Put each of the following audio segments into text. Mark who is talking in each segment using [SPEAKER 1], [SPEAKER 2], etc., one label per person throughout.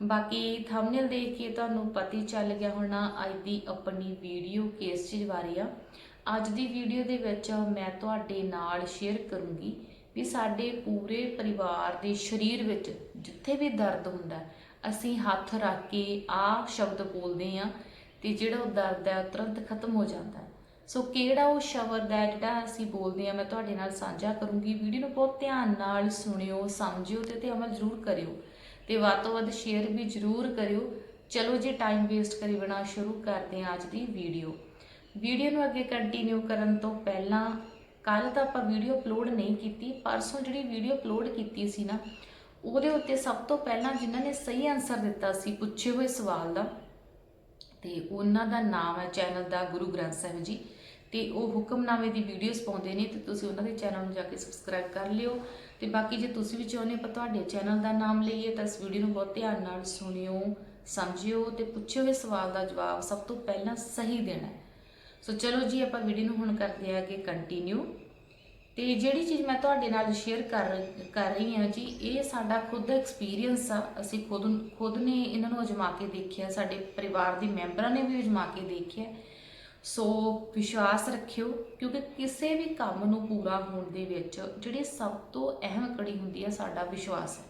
[SPEAKER 1] ਬਾਕੀ ਥੰਬਨੇਲ ਦੇਖ ਕੇ ਤੁਹਾਨੂੰ ਪਤਾ ਹੀ ਚੱਲ ਗਿਆ ਹੋਣਾ ਅੱਜ ਦੀ ਆਪਣੀ ਵੀਡੀਓ ਕਿਸ ਚੀਜ਼ ਬਾਰੇ ਆ। ਅੱਜ ਦੀ ਵੀਡੀਓ ਦੇ ਵਿੱਚ ਮੈਂ ਤੁਹਾਡੇ ਨਾਲ ਸ਼ੇਅਰ ਕਰੂੰਗੀ ਵੀ ਸਾਡੇ ਪੂਰੇ ਪਰਿਵਾਰ ਦੇ ਸਰੀਰ ਵਿੱਚ ਜਿੱਥੇ ਵੀ ਦਰਦ ਹੁੰਦਾ, ਅਸੀਂ ਹੱਥ ਰੱਖ ਕੇ ਆਹ ਸ਼ਬਦ ਬੋਲਦੇ ਆ ਤੇ ਜਿਹੜਾ ਉਹ ਦਰਦ ਹੈ ਉਹ ਤੁਰੰਤ ਖਤਮ ਹੋ ਜਾਂਦਾ ਹੈ। ਸੋ ਕਿਹੜਾ ਉਹ ਸ਼ਬਦ ਹੈ ਜਿਹੜਾ ਅਸੀਂ ਬੋਲਦੇ ਆ ਮੈਂ ਤੁਹਾਡੇ ਨਾਲ ਸਾਂਝਾ ਕਰੂੰਗੀ। ਵੀਡੀਓ ਨੂੰ ਬਹੁਤ ਧਿਆਨ ਨਾਲ ਸੁਣਿਓ, ਸਮਝਿਓ ਤੇ ਤੇ ਅਮਲ ਜ਼ਰੂਰ ਕਰਿਓ। ਤੇ ਵੱਧ ਤੋਂ ਵੱਧ ਸ਼ੇਅਰ ਵੀ ਜ਼ਰੂਰ ਕਰਿਓ। ਚਲੋ ਜੀ ਟਾਈਮ ਵੇਸਟ ਕਰੀ ਬਣਾ ਸ਼ੁਰੂ ਕਰਦੇ ਹਾਂ ਅੱਜ ਦੀ ਵੀਡੀਓ ਵੀਡੀਓ ਨੂੰ ਅੱਗੇ ਕੰਟੀਨਿਊ ਕਰਨ ਤੋਂ ਪਹਿਲਾਂ ਕੱਲ ਤਾਂ ਆਪਾਂ ਵੀਡੀਓ ਅਪਲੋਡ ਨਹੀਂ ਕੀਤੀ, ਪਰਸੋਂ ਜਿਹੜੀ ਵੀਡੀਓ ਅਪਲੋਡ ਕੀਤੀ ਸੀ ਨਾ, ਉਹਦੇ ਉੱਤੇ ਸਭ ਤੋਂ ਪਹਿਲਾਂ ਜਿਨ੍ਹਾਂ ਨੇ ਸਹੀ ਆਨਸਰ ਦਿੱਤਾ ਸੀ ਪੁੱਛੇ ਹੋਏ ਸਵਾਲ ਦਾ, ਤੇ ਉਹਨਾਂ ਦਾ ਨਾਮ ਹੈ ਚੈਨਲ ਦਾ ਗੁਰੂ ਗ੍ਰੰਥ ਸਾਹਿਬ ਜੀ। ਤੇ ਉਹ ਹੁਕਮਨਾਮੇ ਦੀ ਵੀਡੀਓਜ਼ ਪਾਉਂਦੇ ਨੇ ਤੇ ਤੁਸੀਂ ਉਹਨਾਂ ਦੇ ਚੈਨਲ ਨੂੰ ਜਾ ਕੇ ਸਬਸਕ੍ਰਾਈਬ ਕਰ ਲਿਓ। ਤੇ ਬਾਕੀ ਜੇ ਤੁਸੀਂ ਵੀ ਚਾਹੁੰਦੇ ਆਪਾਂ ਤੁਹਾਡੇ ਚੈਨਲ ਦਾ ਨਾਮ ਲਈਏ ਤਾਂ ਇਸ ਵੀਡੀਓ ਨੂੰ ਬਹੁਤ ਧਿਆਨ ਨਾਲ ਸੁਣਿਓ, ਸਮਝਿਓ ਤੇ ਪੁੱਛੇ ਹੋਏ ਸਵਾਲ ਦਾ ਜਵਾਬ ਸਭ ਤੋਂ ਪਹਿਲਾਂ ਸਹੀ ਦੇਣਾ ਹੈ। ਸੋ ਚਲੋ ਜੀ ਆਪਾਂ ਵੀਡੀਓ ਨੂੰ ਹੁਣ ਕਰਦੇ ਆਗੇ ਕੰਟੀਨਿਊ ਤੇ ਜਿਹੜੀ ਚੀਜ਼ ਮੈਂ ਤੁਹਾਡੇ ਨਾਲ ਸ਼ੇਅਰ ਕਰ ਕਰ ਰਹੀ ਹਾਂ ਜੀ, ਇਹ ਸਾਡਾ ਖੁਦ ਦਾ ਐਕਸਪੀਰੀਅੰਸ ਆ। ਅਸੀਂ ਖੁਦ ਖੁਦ ਨੇ ਇਹਨਾਂ ਨੂੰ ਅਜਮਾ ਕੇ ਦੇਖਿਆ, ਸਾਡੇ ਪਰਿਵਾਰ ਦੇ ਮੈਂਬਰਾਂ ਨੇ ਵੀ ਅਜਮਾ ਕੇ ਦੇਖਿਆ। ਸੋ ਵਿਸ਼ਵਾਸ ਰੱਖਿਓ, ਕਿਉਂਕਿ ਕਿਸੇ ਵੀ ਕੰਮ ਨੂੰ ਪੂਰਾ ਹੋਣ ਦੇ ਵਿੱਚ ਜਿਹੜੀ ਸਭ ਤੋਂ ਅਹਿਮ ਕੜੀ ਹੁੰਦੀ ਹੈ ਸਾਡਾ ਵਿਸ਼ਵਾਸ ਹੈ।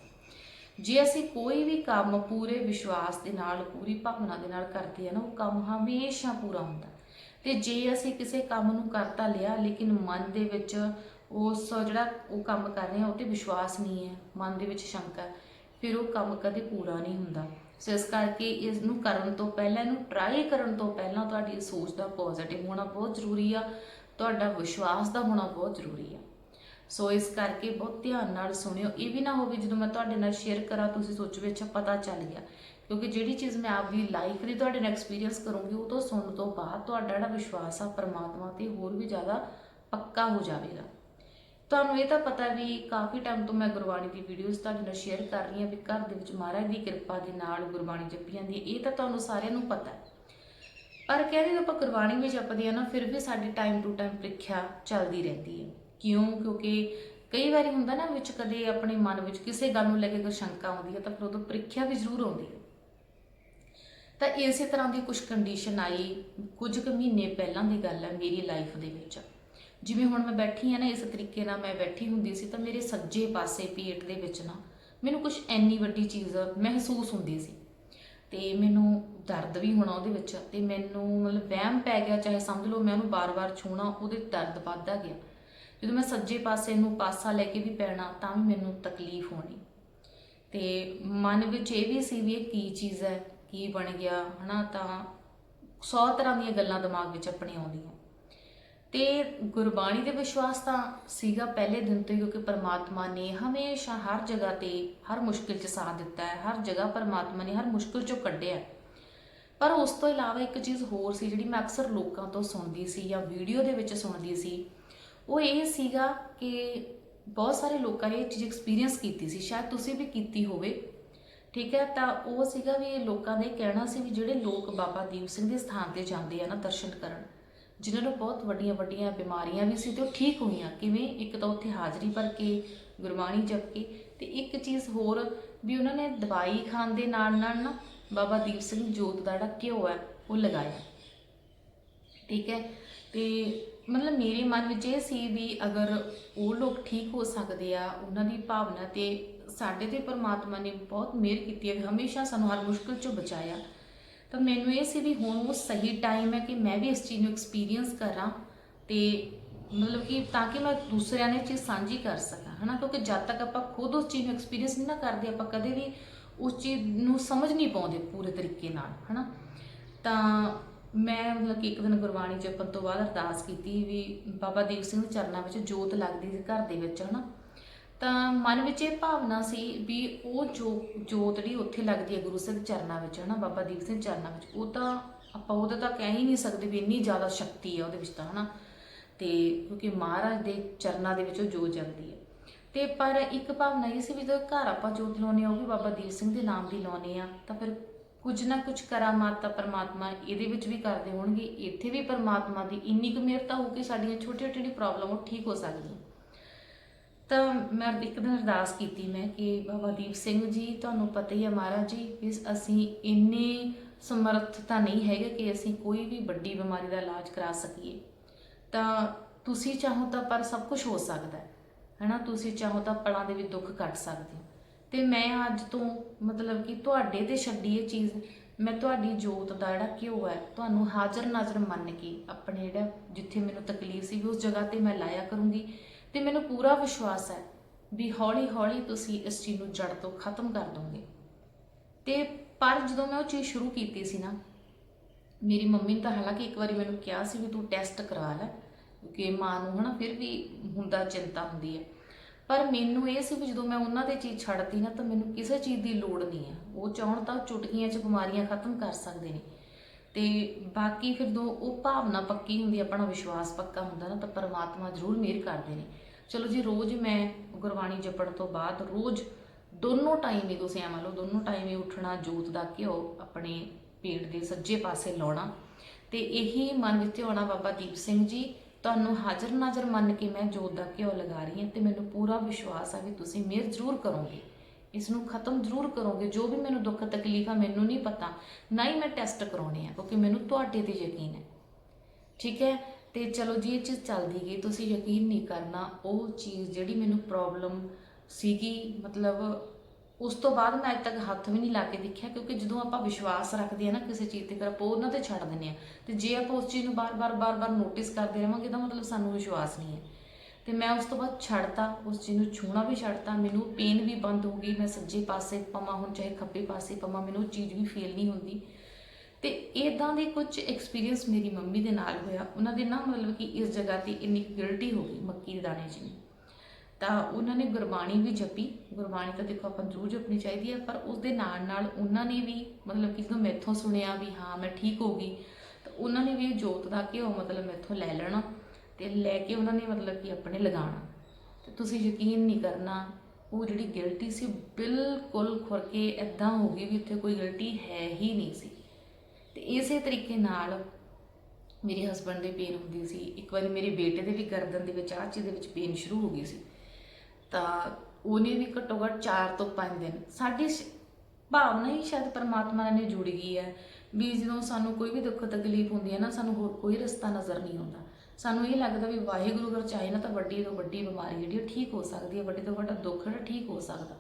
[SPEAKER 1] ਜੇ ਅਸੀਂ ਕੋਈ ਵੀ ਕੰਮ ਪੂਰੇ ਵਿਸ਼ਵਾਸ ਦੇ ਨਾਲ, ਪੂਰੀ ਭਾਵਨਾ ਦੇ ਨਾਲ ਕਰਦੇ ਆ ਨਾ, ਉਹ ਕੰਮ ਹਮੇਸ਼ਾ ਪੂਰਾ ਹੁੰਦਾ। ਤੇ ਜੇ ਅਸੀਂ ਕਿਸੇ ਕੰਮ ਨੂੰ ਕਰਤਾ ਲਿਆ, ਲੇਕਿਨ ਮਨ ਦੇ ਵਿੱਚ ਉਸ ਜਿਹੜਾ ਉਹ ਕੰਮ ਕਰ ਰਹੇ ਆ ਉਹ ਤੇ ਵਿਸ਼ਵਾਸ ਨਹੀਂ ਹੈ, ਮਨ ਦੇ ਵਿੱਚ ਸ਼ੰਕਾ ਫਿਰ ਉਹ ਕੰਮ ਕਦੇ ਪੂਰਾ ਨਹੀਂ ਹੁੰਦਾ। ਸੋ ਇਸ ਕਰਕੇ ਇਸ ਨੂੰ ਕਰਨ ਤੋਂ ਪਹਿਲਾਂ, ਇਹਨੂੰ ਟਰਾਈ ਕਰਨ ਤੋਂ ਪਹਿਲਾਂ ਤੁਹਾਡੀ ਸੋਚ ਦਾ ਪੋਜ਼ਿਟਿਵ ਹੋਣਾ ਬਹੁਤ ਜ਼ਰੂਰੀ ਆ, ਤੁਹਾਡਾ ਵਿਸ਼ਵਾਸ ਦਾ ਹੋਣਾ ਬਹੁਤ ਜ਼ਰੂਰੀ ਆ। ਸੋ ਇਸ ਕਰਕੇ ਬਹੁਤ ਧਿਆਨ ਨਾਲ ਸੁਣਿਓ। ਇਹ ਵੀ ਨਾ ਹੋਵੇ ਜਦੋਂ ਮੈਂ ਤੁਹਾਡੇ ਨਾਲ ਸ਼ੇਅਰ ਕਰਾਂ, ਤੁਸੀਂ ਸੋਚੋ ਵਿੱਚ ਪਤਾ ਚੱਲ ਗਿਆ। ਕਿਉਂਕਿ ਜਿਹੜੀ ਚੀਜ਼ ਮੈਂ ਆਪਦੀ ਲਾਈਫ ਦੀ ਤੁਹਾਡੇ ਨਾਲ ਐਕਸਪੀਰੀਅੰਸ ਕਰੂੰਗੀ, ਉਹ ਤੋਂ ਸੁਣਨ ਤੋਂ ਬਾਅਦ ਤੁਹਾਡਾ ਜਿਹੜਾ ਵਿਸ਼ਵਾਸ ਆ, ਪਰਮਾਤਮਾ ਤੇ ਹੋਰ ਵੀ ਜ਼ਿਆਦਾ ਪੱਕਾ ਹੋ ਜਾਵੇਗਾ। ਤੁਹਾਨੂੰ ਇਹ ਤਾਂ ਪਤਾ ਵੀ ਕਾਫੀ ਟਾਈਮ ਤੋਂ ਮੈਂ ਗੁਰਬਾਣੀ ਦੀ ਵੀਡੀਓਜ਼ ਤੁਹਾਡੇ ਨਾਲ ਸ਼ੇਅਰ ਕਰ ਰਹੀ ਹਾਂ ਵੀ ਘਰ ਦੇ ਵਿੱਚ ਮਹਾਰਾਜ ਦੀ ਕਿਰਪਾ ਦੇ ਨਾਲ ਗੁਰਬਾਣੀ ਜਪੀ ਜਾਂਦੀ ਹੈ, ਇਹ ਤਾਂ ਤੁਹਾਨੂੰ ਸਾਰਿਆਂ ਨੂੰ ਪਤਾ ਹੈ। ਪਰ ਕਹਿੰਦੇ ਜਦੋਂ ਆਪਾਂ ਗੁਰਬਾਣੀ ਵੀ ਜਪਦੇ ਆ ਨਾ, ਫਿਰ ਵੀ ਸਾਡੀ ਟਾਈਮ ਟੂ ਟਾਈਮ ਪ੍ਰੀਖਿਆ ਚੱਲਦੀ ਰਹਿੰਦੀ ਹੈ। ਕਿਉਂ? ਕਿਉਂਕਿ ਕਈ ਵਾਰੀ ਹੁੰਦਾ ਨਾ ਵਿੱਚ ਕਦੇ ਆਪਣੇ ਮਨ ਵਿੱਚ ਕਿਸੇ ਗੱਲ ਨੂੰ ਲੈ ਕੇ ਕੋਈ ਸ਼ੰਕਾ ਆਉਂਦੀ ਹੈ ਤਾਂ ਫਿਰ ਉਦੋਂ ਪ੍ਰੀਖਿਆ ਵੀ ਜ਼ਰੂਰ ਆਉਂਦੀ ਹੈ। ਤਾਂ ਇਸੇ ਤਰ੍ਹਾਂ ਦੀ ਕੁਝ ਕੰਡੀਸ਼ਨ ਆਈ ਕੁਝ ਕੁ ਮਹੀਨੇ ਪਹਿਲਾਂ ਦੀ ਗੱਲ ਹੈ ਮੇਰੀ ਲਾਈਫ ਦੇ ਵਿੱਚ। ਜਿਵੇਂ ਹੁਣ ਮੈਂ ਬੈਠੀ ਆ ਨਾ, ਇਸ ਤਰੀਕੇ ਨਾਲ ਮੈਂ ਬੈਠੀ ਹੁੰਦੀ ਸੀ, ਤਾਂ ਮੇਰੇ ਸੱਜੇ ਪਾਸੇ ਪੇਟ ਦੇ ਵਿੱਚ ਨਾ ਮੈਨੂੰ ਕੁਝ ਐਨੀ ਵੱਡੀ ਚੀਜ਼ ਮਹਿਸੂਸ ਹੁੰਦੀ ਸੀ। ਤੇ ਮੈਨੂੰ ਦਰਦ ਵੀ ਹੋਣਾ ਉਹਦੇ ਵਿੱਚ, ਤੇ ਮੈਨੂੰ ਮਤਲਬ ਵਹਿਮ ਪੈ ਗਿਆ, ਚਾਹੇ ਸਮਝ ਲਓ ਮੈਂ ਉਹਨੂੰ ਬਾਰ-ਬਾਰ ਛੂਣਾ ਉਹਦੇ ਦਰਦ ਵੱਧਦਾ ਗਿਆ। ਜਦੋਂ ਮੈਂ ਸੱਜੇ ਪਾਸੇ ਨੂੰ ਪਾਸਾ ਲੈ ਕੇ ਵੀ ਪੈਣਾ, ਤਾਂ ਵੀ ਮੈਨੂੰ ਤਕਲੀਫ ਹੋਣੀ। ਤੇ ਮਨ ਵਿੱਚ ਇਹ ਵੀ ਸੀ ਵੀ ਇਹ ਕੀ ਚੀਜ਼ ਹੈ, ਕੀ ਬਣ ਗਿਆ, ਹਨਾ, ਤਾਂ 100 ਤਰ੍ਹਾਂ ਦੀਆਂ ਗੱਲਾਂ ਦਿਮਾਗ ਵਿੱਚ ਆਪਣੇ ਆਉਂਦੀਆਂ। ਤੇ ਗੁਰਬਾਣੀ ਦੇ ਵਿਸ਼ਵਾਸ ਤਾਂ ਸੀਗਾ ਪਹਿਲੇ ਦਿਨ ਤੋਂ ਹੀ, ਕਿਉਂਕਿ ਪਰਮਾਤਮਾ ਨੇ ਹਮੇਸ਼ਾ ਹਰ ਜਗ੍ਹਾ ਤੇ ਹਰ ਮੁਸ਼ਕਿਲ 'ਚ ਸਾਥ ਦਿੱਤਾ ਹੈ, ਹਰ ਜਗ੍ਹਾ ਪਰਮਾਤਮਾ ਨੇ ਹਰ ਮੁਸ਼ਕਿਲ 'ਚੋਂ ਕੱਢਿਆ ਪਰ ਉਸ ਤੋਂ ਇਲਾਵਾ ਇੱਕ ਚੀਜ਼ ਹੋਰ ਸੀ ਜਿਹੜੀ ਮੈਂ ਅਕਸਰ ਲੋਕਾਂ ਤੋਂ ਸੁਣਦੀ ਸੀ ਜਾਂ ਵੀਡੀਓ ਦੇ ਵਿੱਚ ਸੁਣਦੀ ਸੀ, ਉਹ ਇਹ ਸੀਗਾ ਕਿ ਬਹੁਤ ਸਾਰੇ ਲੋਕਾਂ ਨੇ ਇਹ ਚੀਜ਼ ਐਕਸਪੀਰੀਅੰਸ ਕੀਤੀ ਸੀ, ਸ਼ਾਇਦ ਤੁਸੀਂ ਵੀ ਕੀਤੀ ਹੋਵੇ, ਠੀਕ ਹੈ? ਤਾਂ ਉਹ ਸੀਗਾ ਵੀ ਲੋਕਾਂ ਦਾ ਇਹ ਕਹਿਣਾ ਸੀ ਵੀ ਜਿਹੜੇ ਲੋਕ ਬਾਬਾ ਦੀਪ ਸਿੰਘ ਦੇ ਸਥਾਨ ਤੇ ਜਾਂਦੇ ਆ ਨਾ ਦਰਸ਼ਨ ਕਰਨ ਜਿਨ੍ਹਾਂ ਨੂੰ ਬਹੁਤ ਵੱਡੀਆਂ ਵੱਡੀਆਂ ਬਿਮਾਰੀਆਂ ਵੀ ਸੀ ਤੇ ਉਹ ਠੀਕ ਹੋਈਆਂ, ਕਿਵੇਂ ਇੱਕ ਤਾਂ ਉੱਥੇ ਹਾਜ਼ਰੀ ਭਰ ਕੇ, ਗੁਰਬਾਣੀ ਜਪ ਕੇ ਤੇ ਇੱਕ ਚੀਜ਼ ਹੋਰ ਵੀ ਉਹਨਾਂ ਨੇ ਦਵਾਈ ਖਾਣ ਦੇ ਨਾਲ ਨਾਲ ਨਾ ਬਾਬਾ ਦੀਪ ਸਿੰਘ ਜੋਤ ਦਾ ਜਿਹੜਾ ਘਿਓ ਹੈ, ਉਹ ਲਗਾਇਆ। ਠੀਕ ਹੈ? ਤੇ ਮਤਲਬ ਮੇਰੇ ਮਨ ਵਿੱਚ ਇਹ ਸੀ ਵੀ ਅਗਰ ਉਹ ਲੋਕ ਠੀਕ ਹੋ ਸਕਦੇ ਆ, ਉਹਨਾਂ ਦੀ ਭਾਵਨਾ ਤੇ ਸਾਡੇ ਤੇ ਪਰਮਾਤਮਾ ਨੇ ਬਹੁਤ ਮਿਹਰ ਕੀਤੀ ਹੈ, ਵੀ ਹਮੇਸ਼ਾ ਸਾਨੂੰ ਹਰ ਮੁਸ਼ਕਲ ਚੋਂ ਬਚਾਇਆ। ਤਾਂ ਮੈਨੂੰ ਇਹ ਸੀ ਵੀ ਹੁਣ ਉਹ ਸਹੀ ਟਾਈਮ ਹੈ ਕਿ ਮੈਂ ਵੀ ਇਸ ਚੀਜ਼ ਨੂੰ ਐਕਸਪੀਰੀਅੰਸ ਕਰਾਂ ਤੇ ਮਤਲਬ ਕਿ ਤਾਂ ਕਿ ਮੈਂ ਦੂਸਰਿਆਂ ਨੇ ਚੀਜ਼ ਸਾਂਝੀ ਕਰ ਸਕਾਂ, ਹਨਾ? ਕਿਉਂਕਿ ਜਦ ਤੱਕ ਆਪਾਂ ਖੁਦ ਉਸ ਚੀਜ਼ ਨੂੰ ਐਕਸਪੀਰੀਅੰਸ ਨਹੀਂ ਨਾ ਕਰਦੇ, ਆਪਾਂ ਕਦੇ ਵੀ ਉਸ ਚੀਜ਼ ਨੂੰ ਸਮਝ ਨਹੀਂ ਪਾਉਂਦੇ ਪੂਰੇ ਤਰੀਕੇ ਨਾਲ, ਹਨਾ? ਤਾਂ ਮੈਂ ਮਤਲਬ ਕਿ ਇੱਕ ਦਿਨ ਗੁਰਬਾਣੀ ਜਪਣ ਤੋਂ ਬਾਅਦ ਅਰਦਾਸ ਕੀਤੀ ਵੀ ਬਾਬਾ ਦੀਪ ਸਿੰਘ ਦੇ ਚਰਨਾਂ ਵਿੱਚ ਜੋਤ ਲੱਗਦੀ ਸੀ ਘਰ ਦੇ ਵਿੱਚ, ਹਨਾ? ਤਾਂ ਮਨ ਵਿੱਚ ਇਹ ਭਾਵਨਾ ਸੀ ਵੀ ਉਹ ਜੋ ਜੋਤ ਜਿਹੜੀ ਉੱਥੇ ਲੱਗਦੀ ਹੈ ਗੁਰੂ ਸਿੰਘ ਚਰਨਾਂ ਵਿੱਚ, ਹਨਾ, ਬਾਬਾ ਦੀਪ ਸਿੰਘ ਚਰਨਾਂ ਵਿੱਚ, ਉਹ ਤਾਂ ਆਪਾਂ ਉਹਦਾ ਤਾਂ ਕਹਿ ਹੀ ਨਹੀਂ ਸਕਦੇ ਵੀ ਇੰਨੀ ਜ਼ਿਆਦਾ ਸ਼ਕਤੀ ਹੈ ਉਹਦੇ ਵਿੱਚ ਤਾਂ, ਹਨਾ। ਤੇ ਕਿਉਂਕਿ ਮਹਾਰਾਜ ਦੇ ਚਰਨਾਂ ਦੇ ਵਿੱਚ ਉਹ ਜੋਤ ਜਗਦੀ ਹੈ। ਤੇ ਪਰ ਇੱਕ ਭਾਵਨਾ ਇਹ ਸੀ ਵੀ ਜਦੋਂ ਘਰ ਆਪਾਂ ਜੋਤ ਲਾਉਂਦੇ ਆ ਉਹ ਵੀ ਬਾਬਾ ਦੀਪ ਸਿੰਘ ਦੇ ਨਾਮ ਦੀ ਲਾਉਂਦੇ ਆ ਤਾਂ ਫਿਰ ਕੁਝ ਨਾ ਕੁਝ ਕਰਾਮਾਤ ਤਾਂ ਪਰਮਾਤਮਾ ਇਹਦੇ ਵਿੱਚ ਵੀ ਕਰਦੇ ਹੋਣਗੇ, ਇੱਥੇ ਵੀ ਪਰਮਾਤਮਾ ਦੀ ਇੰਨੀ ਕੁ ਮਿਹਰਤਾ ਹੋ ਕਿ ਸਾਡੀਆਂ ਛੋਟੀਆਂ ਛੋਟੀਆਂ ਪ੍ਰੋਬਲਮ ਉਹ ਠੀਕ ਹੋ ਸਕਦੀਆਂ। ਤਾਂ ਮੈਂ ਇੱਕ ਦਿਨ ਅਰਦਾਸ ਕੀਤੀ ਮੈਂ ਕਿ ਬਾਬਾ ਦੀਪ ਸਿੰਘ ਜੀ, ਤੁਹਾਨੂੰ ਪਤਾ ਹੀ ਹੈ ਮਹਾਰਾਜ ਜੀ, ਵੀ ਅਸੀਂ ਇੰਨੇ ਸਮਰੱਥ ਤਾਂ ਨਹੀਂ ਹੈਗੇ ਕਿ ਅਸੀਂ ਕੋਈ ਵੀ ਵੱਡੀ ਬਿਮਾਰੀ ਦਾ ਇਲਾਜ ਕਰਾ ਸਕੀਏ। ਤਾਂ ਤੁਸੀਂ ਚਾਹੋ ਤਾਂ ਪਰ ਸਭ ਕੁਝ ਹੋ ਸਕਦਾ ਹੈ, ਹੈਨਾ? ਤੁਸੀਂ ਚਾਹੋ ਤਾਂ ਪਲਾਂ ਦੇ ਵੀ ਦੁੱਖ ਕੱਟ ਸਕਦੇ ਹੋ। ਤੇ ਮੈਂ ਅੱਜ ਤੋਂ ਮਤਲਬ ਕਿ ਤੁਹਾਡੇ ਤੇ ਛੱਡੀ ਇਹ ਚੀਜ਼, ਮੈਂ ਤੁਹਾਡੀ ਜੋਤ ਦਾ ਜਿਹੜਾ ਘਿਓ ਹੈ, ਤੁਹਾਨੂੰ ਹਾਜ਼ਰ ਨਾਜ਼ਰ ਮੰਨ ਕੇ ਆਪਣੇ ਜਿਹੜਾ ਜਿੱਥੇ ਮੈਨੂੰ ਤਕਲੀਫ ਸੀ ਉਸ ਜਗ੍ਹਾ ਤੇ ਮੈਂ ਲਾਇਆ ਕਰੂੰਗੀ। ਤੇ ਮੈਨੂੰ ਪੂਰਾ ਵਿਸ਼ਵਾਸ ਹੈ ਵੀ ਹੌਲੀ ਹੌਲੀ ਤੁਸੀਂ ਇਸ ਚੀਜ਼ ਨੂੰ ਜੜ ਤੋਂ ਖਤਮ ਕਰ ਦੋਗੇ। ਤੇ ਪਰ ਜਦੋਂ ਮੈਂ ਉਹ ਚੀਜ਼ ਸ਼ੁਰੂ ਕੀਤੀ ਸੀ ਨਾ, ਮੇਰੀ ਮੰਮੀ ਨੇ ਤਾਂ ਹਾਲਾਂਕਿ ਇੱਕ ਵਾਰੀ ਮੈਨੂੰ ਕਿਹਾ ਸੀ ਵੀ ਤੂੰ ਟੈਸਟ ਕਰਾ ਲੈ ਕਿਉਂਕਿ ਮਾਂ ਨੂੰ ਹਨਾ ਫਿਰ ਵੀ ਹੁੰਦਾ ਚਿੰਤਾ ਹੁੰਦੀ ਹੈ। ਪਰ ਮੈਨੂੰ ਇਹ ਸੀ ਵੀ ਜਦੋਂ ਮੈਂ ਉਹਨਾਂ ਦੇ ਚੀਜ਼ ਛੱਡਦੀ ਨਾ, ਤਾਂ ਮੈਨੂੰ ਕਿਸੇ ਚੀਜ਼ ਦੀ ਲੋੜ ਨਹੀਂ ਹੈ। ਉਹ ਚਾਹਣ ਤਾਂ ਚੁਟਕੀਆਂ 'ਚ ਬਿਮਾਰੀਆਂ ਖਤਮ ਕਰ ਸਕਦੇ ਨੇ। ਤੇ ਬਾਕੀ ਫਿਰ ਦੋ ਉਹ ਭਾਵਨਾ ਪੱਕੀ ਹੁੰਦੀ, ਆਪਣਾ ਵਿਸ਼ਵਾਸ ਪੱਕਾ ਹੁੰਦਾ ਨਾ, ਤਾਂ ਪਰਮਾਤਮਾ ਜ਼ਰੂਰ ਮਿਹਰ ਕਰਦੇ ਨੇ। ਚਲੋ ਜੀ, ਰੋਜ਼ ਮੈਂ ਗੁਰਬਾਣੀ ਜਪਣ ਤੋਂ ਬਾਅਦ ਰੋਜ਼ ਦੋਨੋਂ ਟਾਈਮ ਹੀ ਤੁਸੀਂ ਐ ਮੰਨ ਲਓ, ਦੋਨੋਂ ਟਾਈਮ ਹੀ ਉੱਠਣਾ, ਜੋਤ ਦਾ ਘਿਓ ਆਪਣੇ ਪੇਟ ਦੇ ਸੱਜੇ ਪਾਸੇ ਲਾਉਣਾ। ਤੇ ਇਹੀ ਮਨ ਵਿੱਚ ਹੋਣਾ ਬਾਬਾ ਦੀਪ ਸਿੰਘ ਜੀ, ਤੁਹਾਨੂੰ ਹਾਜ਼ਰ ਨਾਜ਼ਰ ਮੰਨ ਕੇ ਮੈਂ ਜੋਤ ਦਾ ਘਿਓ ਲਗਾ ਰਹੀ ਹਾਂ ਤੇ ਮੈਨੂੰ ਪੂਰਾ ਵਿਸ਼ਵਾਸ ਆ ਵੀ ਤੁਸੀਂ ਮਿਹਰ ਜ਼ਰੂਰ ਕਰੋਗੇ। ਇਸ ਨੂੰ ਖਤਮ ਜ਼ਰੂਰ ਕਰੋਗੇ। ਜੋ ਵੀ ਮੈਨੂੰ ਦੁੱਖ, ਤਕਲੀਫ ਆ, ਮੈਨੂੰ ਨਹੀਂ ਪਤਾ। ਨਾ ਹੀ ਮੈਂ ਟੈਸਟ ਕਰਾਉਣੇ ਆ, ਕਿਉਂਕਿ ਮੈਨੂੰ ਤੁਹਾਡੇ ਤੇ ਯਕੀਨ ਹੈ। ਠੀਕ ਹੈ? ਤੇ ਚਲੋ ਜੀ ਇਹ ਚੀਜ਼ ਚੱਲਦੀ ਗਈ, ਤੁਸੀਂ ਯਕੀਨ ਨਹੀਂ ਕਰਨਾ, ਉਹ ਚੀਜ਼ ਜਿਹੜੀ ਮੈਨੂੰ ਪ੍ਰੋਬਲਮ ਸੀਗੀ, ਮਤਲਬ ਉਸ ਤੋਂ ਬਾਅਦ ਮੈਂ ਅੱਜ ਤੱਕ ਹੱਥ ਵੀ ਨਹੀਂ ਲਾ ਕੇ ਦੇਖਿਆ, ਕਿਉਂਕਿ ਜਦੋਂ ਆਪਾਂ ਵਿਸ਼ਵਾਸ ਰੱਖਦੇ ਆ ਨਾ ਕਿਸੇ ਚੀਜ਼ ਤੇ, ਫਿਰ ਆਪਾਂ ਉਹਨਾਂ ਤੇ ਛੱਡ ਦਿੰਦੇ ਆ। ਤੇ ਜੇ ਆਪਾਂ ਉਸ ਚੀਜ਼ ਨੂੰ ਬਾਰ-ਬਾਰ ਬਾਰ-ਬਾਰ ਨੋਟਿਸ ਕਰਦੇ ਰਹਾਂਗੇ ਤਾਂ ਮਤਲਬ ਸਾਨੂੰ ਵਿਸ਼ਵਾਸ ਨਹੀਂ ਹੈ। ਤੇ ਮੈਂ ਉਸ ਤੋਂ ਬਾਅਦ ਛੱਡਤਾ, ਉਸ ਚੀਜ਼ ਨੂੰ ਛੂਣਾ ਵੀ ਛੱਡਤਾ, ਮੈਨੂੰ ਪੇਨ ਵੀ ਬੰਦ ਹੋ ਗਈ, ਮੈਂ ਸੱਜੇ ਪਾਸੇ ਪਵਾਂ, ਹੁਣ ਚਾਹੇ ਖੱਬੇ ਪਾਸੇ ਪਵਾਂ, ਮੈਨੂੰ ਉਹ ਚੀਜ਼ ਵੀ ਫੀਲ ਨਹੀਂ ਹੁੰਦੀ। ਤੇ ਇਦਾਂ ਦੇ ਕੁਝ ਐਕਸਪੀਰੀਅੰਸ ਮੇਰੀ ਮੰਮੀ ਦੇ ਨਾਲ ਹੋਇਆ। ਉਹਨਾਂ ਦੇ ਨਾ ਮਤਲਬ ਕਿ ਇਸ ਜਗ੍ਹਾ ਤੇ ਇੰਨੀ ਗਿਲਟੀ ਹੋ ਗਈ ਮੱਕੀ ਦੇ ਦਾਣੇ ਜਿਵੇਂ ਤਾਂ ਉਹਨਾਂ ਨੇ ਗੁਰਬਾਣੀ ਵੀ ਜਪੀ। ਗੁਰਬਾਣੀ ਤਾਂ ਦੇਖੋ ਆਪਾਂ ਜ਼ਰੂਰ ਜਪਣੀ ਚਾਹੀਦੀ ਹੈ, ਪਰ ਉਸ ਦੇ ਨਾਲ ਨਾਲ ਉਹਨਾਂ ਨੇ ਵੀ ਮਤਲਬ ਕਿ ਜਦੋਂ ਮੈਥੋਂ ਸੁਣਿਆ ਵੀ ਹਾਂ, ਮੈਂ ਠੀਕ ਹੋ ਗਈ, ਤਾਂ ਉਹਨਾਂ ਨੇ ਵੀ ਇਹ ਜੋਤ ਦਾ ਘਿਓ ਮਤਲਬ ਮੈਥੋਂ ਲੈ ਲੈਣਾ ਤੇ ਲੈ ਕੇ ਉਹਨਾਂ ਨੇ ਮਤਲਬ ਕਿ ਆਪਣੇ ਲਗਾਉਣਾ। ਤੇ ਤੁਸੀਂ ਯਕੀਨ ਨਹੀਂ ਕਰਨਾ, ਉਹ ਜਿਹੜੀ ਗਿਲਟੀ ਸੀ ਬਿਲਕੁਲ ਖੁਰ ਕੇ ਇਦਾਂ ਹੋ ਗਈ ਵੀ ਉੱਥੇ ਕੋਈ ਗਿਲਟੀ ਹੈ ਹੀ ਨਹੀਂ ਸੀ। ਤੇ ਇਸੇ ਤਰੀਕੇ ਨਾਲ ਮੇਰੇ ਹਸਬੰਡ ਦੇ ਪੇਨ ਹੁੰਦੀ ਸੀ। ਇੱਕ ਵਾਰੀ ਮੇਰੇ ਬੇਟੇ ਦੇ ਵੀ ਗਰਦਨ ਦੇ ਵਿੱਚ, ਆਹ ਚੀਜ਼ ਦੇ ਵਿੱਚ ਪੇਨ ਸ਼ੁਰੂ ਹੋ ਗਈ ਸੀ। ਤਾਂ ਉਹਨੇ ਵੀ ਘੱਟੋ ਘੱਟ 4 ਤੋਂ 5 ਦਿਨ ਸਾਡੀ ਸ਼- ਭਾਵਨਾ ਹੀ ਸ਼ਾਇਦ ਪਰਮਾਤਮਾ ਨਾਲ ਨੇ ਜੁੜ ਗਈ ਹੈ ਵੀ ਜਦੋਂ ਸਾਨੂੰ ਕੋਈ ਵੀ ਦੁੱਖ ਤਕਲੀਫ ਹੁੰਦੀ ਹੈ ਨਾ, ਸਾਨੂੰ ਹੋਰ ਕੋਈ ਰਸਤਾ ਨਜ਼ਰ ਨਹੀਂ ਆਉਂਦਾ। ਸਾਨੂੰ ਇਹ ਲੱਗਦਾ ਵੀ ਵਾਹਿਗੁਰੂ ਅਗਰ ਚਾਹੇ ਨਾ ਤਾਂ ਵੱਡੀ ਤੋਂ ਵੱਡੀ ਬਿਮਾਰੀ ਜਿਹੜੀ ਉਹ ਠੀਕ ਹੋ ਸਕਦੀ ਹੈ, ਵੱਡੇ ਤੋਂ ਵੱਡਾ ਦੁੱਖ ਜਿਹੜਾ ਠੀਕ ਹੋ ਸਕਦਾ।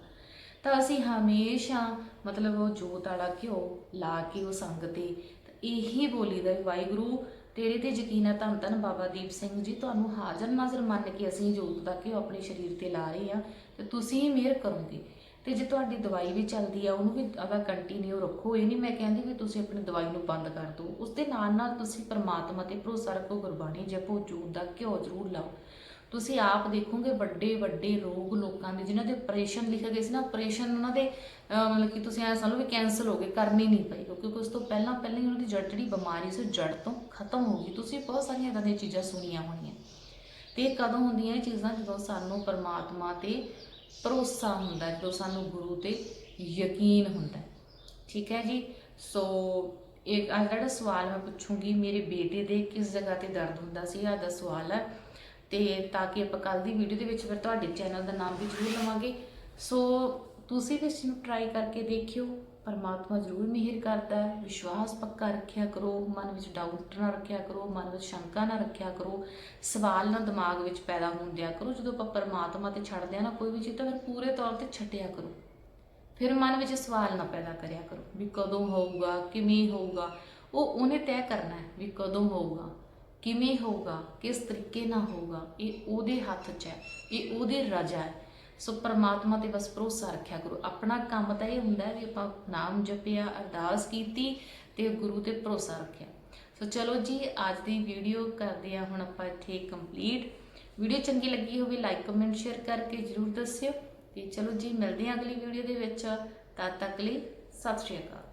[SPEAKER 1] ਤਾਂ ਅਸੀਂ ਹਮੇਸ਼ਾ ਮਤਲਬ ਉਹ ਜੋਤ ਵਾਲਾ ਘਿਓ ਲਾ ਕੇ ਉਹ ਸੰਗ ਤੇ ਤਾਂ ਇਹੀ ਬੋਲੀਦਾ ਵੀ ਵਾਹਿਗੁਰੂ, ਤੇਰੇ ਤੇ ਯਕੀਨ ਹੈ ਧੰਨ ਧੰਨ ਬਾਬਾ ਦੀਪ ਸਿੰਘ ਜੀ, ਤੁਹਾਨੂੰ ਹਾਜ਼ਰ ਨਾਜ਼ਰ ਮੰਨ ਕੇ ਅਸੀਂ ਜੋਤ ਦਾ ਘਿਓ ਆਪਣੇ ਸਰੀਰ ਤੇ ਲਾ ਰਹੇ ਆ ਤੇ ਤੁਸੀਂ ਹੀ ਮਿਹਰ ਕਰੋਗੇ। ਤੇ ਜੇ ਤੁਹਾਡੀ ਦਵਾਈ ਵੀ ਚੱਲਦੀ ਆ, ਉਹਨੂੰ ਵੀ ਅਗਾ ਕੰਟੀਨਿਊ ਰੱਖੋ, ਇਹ ਨਹੀਂ ਮੈਂ ਕਹਿੰਦੀ ਵੀ ਤੁਸੀਂ ਆਪਣੀ ਦਵਾਈ ਨੂੰ ਬੰਦ ਕਰ ਦਿਓ। ਉਸ ਦੇ ਨਾਲ ਨਾਲ ਤੁਸੀਂ ਪਰਮਾਤਮਾ ਤੇ ਭਰੋਸਾ ਰੱਖੋ, ਗੁਰਬਾਣੀ ਜਪੋ, ਜੋਤ ਦਾ ਘਿਓ ਜ਼ਰੂਰ ਲਾਓ। ਤੁਸੀਂ ਆਪ ਦੇਖੋਗੇ ਵੱਡੇ ਵੱਡੇ ਰੋਗ ਲੋਕਾਂ ਦੇ ਜਿਨ੍ਹਾਂ ਦੇ ਆਪਰੇਸ਼ਨ ਲਿਖੇ ਗਏ ਸੀ ਨਾ ਆਪਰੇਸ਼ਨ ਉਹਨਾਂ ਦੇ ਮਤਲਬ ਕਿ ਤੁਸੀਂ ਐ ਸਮਝ ਵੀ ਕੈਨਸਲ ਹੋ ਗਏ ਕਰਨੀ ਨਹੀਂ ਪਈ ਕਿਉਂਕਿ ਉਸ ਤੋਂ ਪਹਿਲਾਂ ਪਹਿਲਾਂ ਹੀ ਉਹਨਾਂ ਦੀ ਜੜ ਜਿਹੜੀ ਬਿਮਾਰੀ ਸੀ ਜੜ ਤੋਂ ਖਤਮ ਹੋ ਗਈ। ਤੁਸੀਂ ਬਹੁਤ ਸਾਰੀਆਂ ਇਦਾਂ ਦੀਆਂ ਚੀਜ਼ਾਂ ਸੁਣੀਆਂ ਹੋਣੀਆਂ। ਤੇ ਇਹ ਕਦੋਂ ਹੁੰਦੀਆਂ ਇਹ ਚੀਜ਼ਾਂ? ਜਦੋਂ ਸਾਨੂੰ ਪਰਮਾਤਮਾ ਤੇ ਭਰੋਸਾ ਹੁੰਦਾ ਹੈ, ਜਦੋਂ ਸਾਨੂੰ ਗੁਰੂ ਤੇ ਯਕੀਨ ਹੁੰਦਾ ਠੀਕ ਹੈ ਜੀ? ਸੋ ਇੱਕ ਅੱਜ ਜਿਹੜਾ ਸਵਾਲ ਮੈਂ ਪੁੱਛੂੰਗੀ ਮੇਰੇ ਬੇਟੇ ਦੇ ਕਿਸ ਜਗ੍ਹਾ ਤੇ ਦਰਦ ਹੁੰਦਾ ਸੀ ਆਹ ਦਾ ਸਵਾਲ ਹੈ। ਤੇ ਤਾਂ ਕਿ ਆਪਾਂ ਕੱਲ ਦੀ ਵੀਡੀਓ ਦੇ ਵਿੱਚ ਫਿਰ ਤੁਹਾਡੇ ਚੈਨਲ ਦਾ ਨਾਮ ਵੀ ਜ਼ਰੂਰ ਲਵਾਂਗੇ। ਸੋ ਤੁਸੀਂ ਵੀ ਇਸ ਨੂੰ ਟਰਾਈ ਕਰਕੇ ਦੇਖਿਓ। ਪਰਮਾਤਮਾ ਜ਼ਰੂਰ ਮਿਹਰ ਕਰਦਾ ਹੈ। ਵਿਸ਼ਵਾਸ ਪੱਕਾ ਰੱਖਿਆ ਕਰੋ। ਮਨ ਵਿੱਚ ਡਾਊਟ ਨਾ ਰੱਖਿਆ ਕਰੋ। ਮਨ ਵਿੱਚ ਸ਼ੰਕਾ ਨਾ ਰੱਖਿਆ ਕਰੋ। ਸਵਾਲ ਨਾ ਦਿਮਾਗ ਵਿੱਚ ਪੈਦਾ ਹੋਣ ਦਿਆ ਕਰੋ। ਜਦੋਂ ਆਪਾਂ ਪਰਮਾਤਮਾ ਤੇ ਛੱਡਦੇ ਆ ਨਾ, ਕੋਈ ਵੀ ਚੀਜ਼ ਤਾਂ ਫਿਰ ਪੂਰੇ ਤੌਰ ਤੇ ਛੱਡਿਆ ਕਰੋ। ਫਿਰ ਮਨ ਵਿੱਚ ਸਵਾਲ ਨਾ ਪੈਦਾ ਕਰਿਆ ਕਰੋ ਵੀ ਕਦੋਂ ਹੋਊਗਾ, ਕਿਵੇਂ ਹੋਊਗਾ? ਉਹ ਉਹਨੇ ਤੈਅ ਕਰਨਾ ਹੈ ਵੀ ਕਦੋਂ ਹੋਊਗਾ। ਕਿਵੇਂ ਹੋਊਗਾ, ਕਿਸ ਤਰੀਕੇ ਨਾਲ ਹੋਊਗਾ, ਇਹ ਉਹਦੇ ਹੱਥ 'ਚ ਹੈ, ਇਹ ਉਹਦੇ ਰਜਾ ਹੈ। ਸੋ ਪਰਮਾਤਮਾ ਤੇ ਬਸ ਭਰੋਸਾ ਰੱਖਿਆ ਕਰੋ। ਆਪਣਾ ਕੰਮ ਤਾਂ ਇਹ ਹੁੰਦਾ ਵੀ ਆਪਾਂ ਨਾਮ ਜਪਿਆ, ਅਰਦਾਸ ਕੀਤੀ ਤੇ ਗੁਰੂ ਤੇ ਭਰੋਸਾ ਰੱਖਿਆ। ਸੋ ਚਲੋ ਜੀ, ਅੱਜ ਦੀ ਵੀਡੀਓ ਕਰਦੇ ਆ ਹੁਣ ਆਪਾਂ ਇੱਥੇ ਕੰਪਲੀਟ ਵੀਡੀਓ ਚੰਗੀ ਲੱਗੀ ਹੋਵੇ ਲਾਈਕ ਕਮੈਂਟ ਸ਼ੇਅਰ ਕਰਕੇ ਜਰੂਰ ਦੱਸਿਓ। ਤੇ ਚਲੋ ਜੀ, ਮਿਲਦੇ ਹਾਂ ਅਗਲੀ ਵੀਡੀਓ ਦੇ ਵਿੱਚ। ਤਦ ਤੱਕ ਲਈ ਸਤਿ ਸ਼੍ਰੀ ਅਕਾਲ।